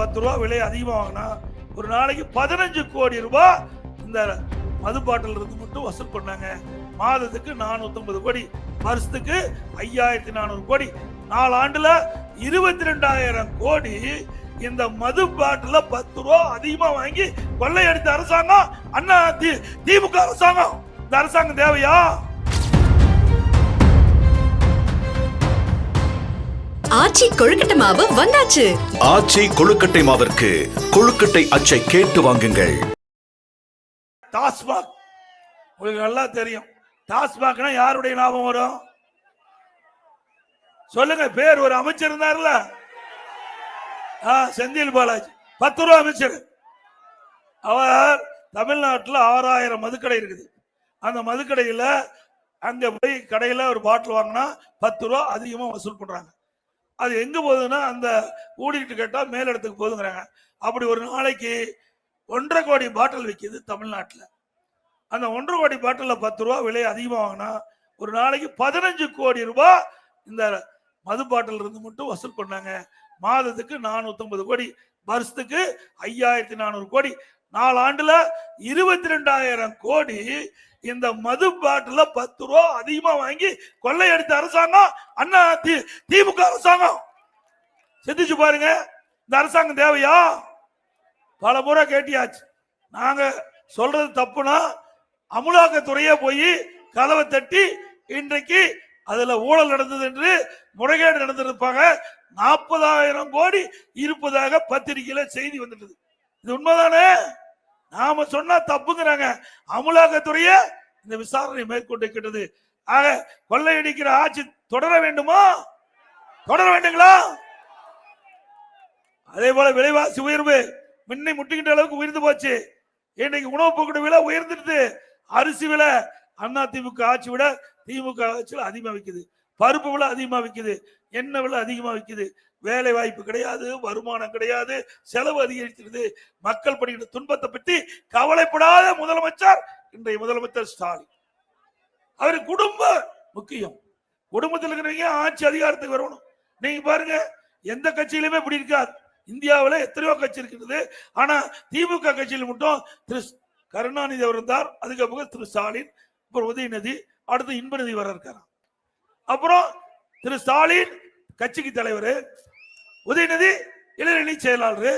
பத்து ரூபா விலை அதிகமாக வாங்கினா ஒரு நாளைக்கு பதினஞ்சு கோடி ரூபாய் இந்த மது பாட்டில் இருந்து மட்டும் வசூல் பண்ணாங்க. மாதத்துக்கு நானூத்தி கோடி வருஷத்துக்கு ஐயாயிரத்தி நானூறு கோடி. நாலு ஆண்டுல இருபத்தி ரெண்டாயிரம் கோடி இந்த மது பாட்டில பத்து ரூபா அதிகமா வாங்கி கொள்ளையடித்த அரசாங்கம் அண்ணா திமுக அரசாங்கம். இந்த அரசாங்கம் தேவையா? ஆச்சி கொழுக்கட்டை மாவு வந்தாச்சு. ஆச்சி கொழுக்கட்டை மாவிற்கு கொழுக்கட்டை அச்சை கேட்டு வாங்குங்கள். டாஸ்மாக். உங்களுக்கு நல்லா தெரியும். டாஸ்மாக்னா யாருடைய ஞாபகம் வரும்? சொல்லுங்க பேர் ஒரு அமைச்சர் இருந்தார்ல? ஆ, செந்தில் பாலாஜி. பத்து ரூபா அமைச்சர். அவர் தமிழ்நாட்டில் ஆறாயிரம் மதுக்கடை இருக்குது. அந்த மதுக்கடையில் அங்க போய் கடையில் ஒரு பாட்டில் வாங்கினா பத்து ரூபா அதிகமாக வசூல் பண்றாங்க. அது எங்க போகுதுன்னா அந்த ஊடிட்டு கேட்டா மேலிடத்துக்கு போகுதுங்கிறாங்க. அப்படி ஒரு நாளைக்கு ஒன்றரை கோடி பாட்டில் விற்கிது தமிழ்நாட்டில். அந்த ஒன்றரை கோடி பாட்டில் பத்து ரூபா விலை அதிகமாக வாங்கினா ஒரு நாளைக்கு பதினஞ்சு கோடி ரூபாய் இந்த மது பாட்டில் இருந்து மட்டும் வசூல் பண்ணாங்க. மாதத்துக்கு நானூத்தொன்பது கோடி வருஷத்துக்கு ஐயாயிரத்தி நானூறு கோடி. நாலு ஆண்டுல இருபத்தி ரெண்டாயிரம் கோடி இந்த மது பாட்டில பத்து ரூபா அதிகமா வாங்கி கொள்ளையடித்த அரசாங்கம் அண்ணா தி- திமுக அரசாங்கம். சிந்திச்சு பாருங்க இந்த அரசாங்கம் தேவையா? பல முறை கேட்டியாச்சு. நாங்க சொல்றது தப்புனா அமலாக்கத்துறையே போய் கதவை தட்டி இன்றைக்கு அதுல ஊழல் நடந்தது என்று முறைகேடு நடந்திருப்பாங்க. நாற்பதாயிரம் கோடி இருப்பதாக பத்திரிகையில செய்தி வந்துட்டது. இது உண்மைதானே? நாம சொன்னா தப்புங்கிறாங்க. அமலாக்கத்துறையே இந்த விசாரணை மேற்கொண்டிருக்கிறது ஆக கொள்ளையடிக்கிற ஆட்சி தொடர வேண்டுமா? தொடர வேண்டுங்களா? அதே போல விலைவாசி உயர்வு முன்னை முட்டுகின்ற அளவுக்கு உயர்ந்து போச்சு. இன்னைக்கு உணவு போக்குட விலை உயர்ந்துட்டு அரிசி விலை அண்ணா திமுக ஆட்சி விட திமுக ஆட்சியில் அதிகமாக வைக்குது. பருப்பு விலை அதிகமாக விற்குது எண்ணெய் விலை அதிகமாக விற்குது வேலை வாய்ப்பு கிடையாது வருமானம் கிடையாது செலவு அதிகரிக்கிறது மக்கள் படுகிற துன்பத்தை பற்றி கவலைப்படாத முதலமைச்சர் இன்றைய முதலமைச்சர் ஸ்டாலின். அவர் குடும்ப முக்கியம். குடும்பத்தில் இருக்கிறவங்க ஆட்சி அதிகாரத்துக்கு வரணும். நீங்க பாருங்க எந்த கட்சியிலுமே இப்படி இருக்காது. இந்தியாவில் எத்தனையோ கட்சி இருக்கிறது ஆனா திமுக கட்சியில் மட்டும் திரு கருணாநிதி அவர் இருந்தார். அதுக்கப்புறம் திரு ஸ்டாலின் அப்புறம் உதயநிதி அடுத்து இன்பநிதி வர இருக்காராம். அப்புறம் திரு ஸ்டாலின் கட்சிக்கு தலைவர் உதயநிதி இளைஞரணி செயலாளர்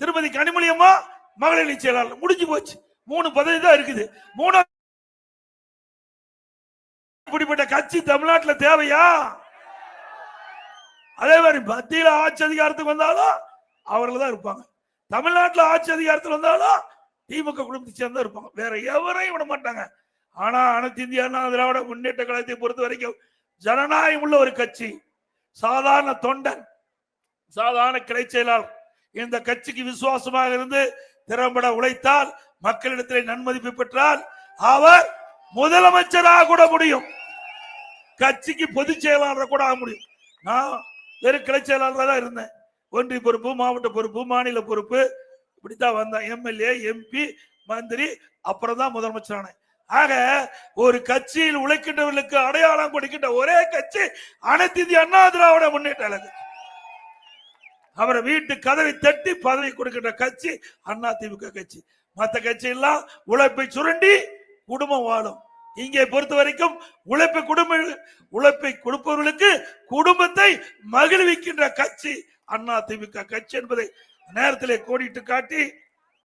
திருமதி கனிமொழி அம்மா மகளிரணி செயலாளர். முடிஞ்சு போச்சு. மூணு பதவி தான் இருக்குது. மூணு இப்படிப்பட்ட கட்சி தமிழ்நாட்டில் தேவையா? அதே மாதிரி மத்தியில் ஆட்சி அதிகாரத்துக்கு வந்தாலும் அவர்கள் தான் இருப்பாங்க. தமிழ்நாட்டில் ஆட்சி அதிகாரத்தில் வந்தாலும் திமுக குடும்பத்தை சேர்ந்தா இருப்பாங்க. வேற எவரையும் விட மாட்டாங்க. ஆனா அனைத்து இந்தியா திராவிட முன்னேற்ற கழகத்தை பொறுத்த வரைக்கும் ஜனநாயகம் உள்ள ஒரு கட்சி சாதாரண தொண்டன் சாதாரண கிளை செயலாளர். இந்த கட்சிக்கு விசுவாசமாக இருந்து திறம்பட உழைத்தால் மக்களிடத்திலே நன்மதிப்பு பெற்றால் அவர் முதலமைச்சராக கூட முடியும். கட்சிக்கு பொதுச் செயலாளர் கூட ஆக முடியும். நான் வெறும் கிளை செயலாளராக தான் இருந்தேன். ஒன்றிய பொறுப்பு மாவட்ட பொறுப்பு மாநில பொறுப்பு இப்படித்தான் வந்தேன். எம்எல்ஏ எம்பி மந்திரி அப்புறம் தான் முதலமைச்சரானேன். ஆக ஒரு கட்சியில் உழைக்கின்றவர்களுக்கு அடையாளம் கொடுக்கின்ற ஒரே கட்சி அனைத்து இந்திய அண்ணா திராவிட முன்னேற்ற கழகம். அவரை வீட்டு கதவை தட்டி பதவி கொடுக்கின்ற கட்சி அண்ணா திமுக கட்சி. மத்த கட்சி எல்லாம் உழைப்பை சுரண்டி குடும்பம் வாழும். இங்கே பொறுத்த வரைக்கும் உழைப்பை குடும்ப உழைப்பை கொடுப்பவர்களுக்கு குடும்பத்தை மகிழ்விக்கின்ற கட்சி அண்ணா திமுக கட்சி என்பதை நேரத்திலே கோடிட்டு காட்டி